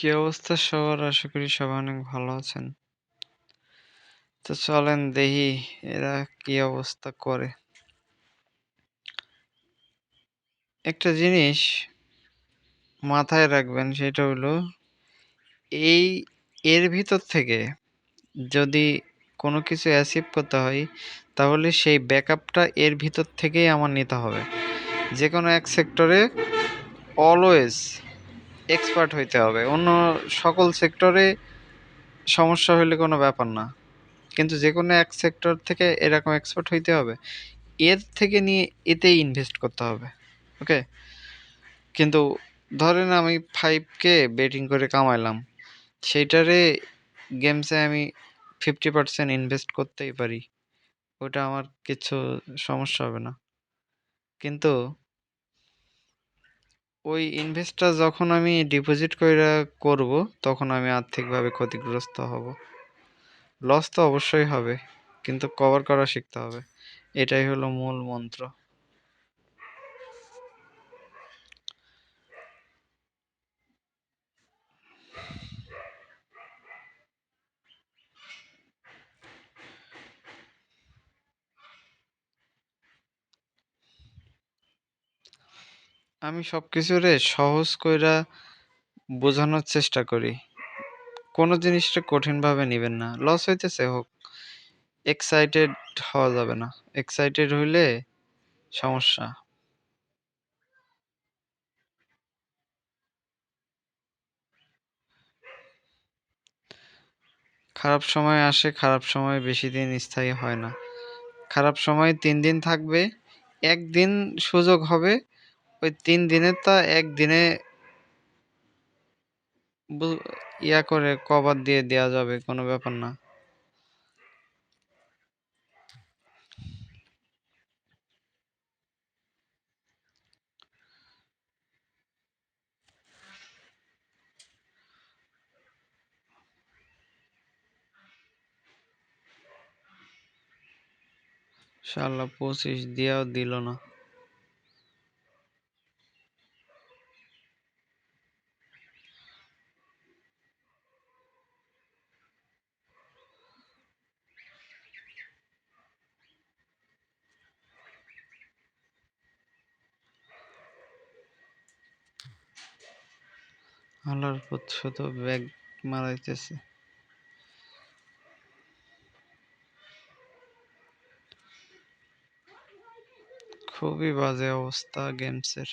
কি অবস্থা সবার? আশা করি সবাই অনেক ভালো আছেন। তো চলেন দেখি এরা কি অবস্থা করে। একটা জিনিস মাথায় রাখবেন, সেটা হলো এই এর ভিতর থেকে যদি কোনো কিছু অ্যাচিভ করতে হয়, তাহলে সেই ব্যাকআপটা এর ভিতর থেকেই আমার নিতে হবে যে কোনো এক সেক্টরে অলওয়েজ এক্সপার্ট হইতে হবে। অন্য সকল সেক্টরে সমস্যা হইলে কোনো ব্যাপার না। কিন্তু যে কোনো এক সেক্টর থেকে এরকম এক্সপার্ট হইতে হবে। এর থেকে নিয়ে এতেই ইনভেস্ট করতে হবে। ওকে কিন্তু ধরেন আমি ফাইভ কে বেটিং করে কামাইলাম। সেইটারে গেমসে আমি ফিফটি পার্সেন্ট ইনভেস্ট করতেই পারি। ওটা আমার কিছু সমস্যা হবে না। কিন্তু ওই ইনভেস্টটা যখন আমি ডিপোজিট কইরা করব, তখন আমি আর্থিকভাবে ক্ষতিগ্রস্ত হব। লস তো অবশ্যই হবে, কিন্তু কভার করা শিখতে হবে। এটাই হলো মূল মন্ত্র। আমি সব কিছুরে সহজ কইরা বোঝানোর চেষ্টা করি। কোনো জিনিসটা কঠিনভাবে নেবেন না। লস হইতেছে, হোক। এক্সাইটেড হওয়া যাবে না। এক্সাইটেড হইলে সমস্যা। খারাপ সময় আসে, খারাপ সময় বেশি দিন স্থায়ী হয় না। খারাপ সময় তিন দিন থাকবে, একদিন সুযোগ হবে ওই তিন দিনের তা একদিনে ইয়া করে কভার দিয়ে দেওয়া যাবে, কোনো ব্যাপার না। শালা পঁচিশ দিয়াও দিল না। আল্লাহর পথ শুধু ব্যাগ মারাইতেছে। খুবই বাজে অবস্থা গেমসের।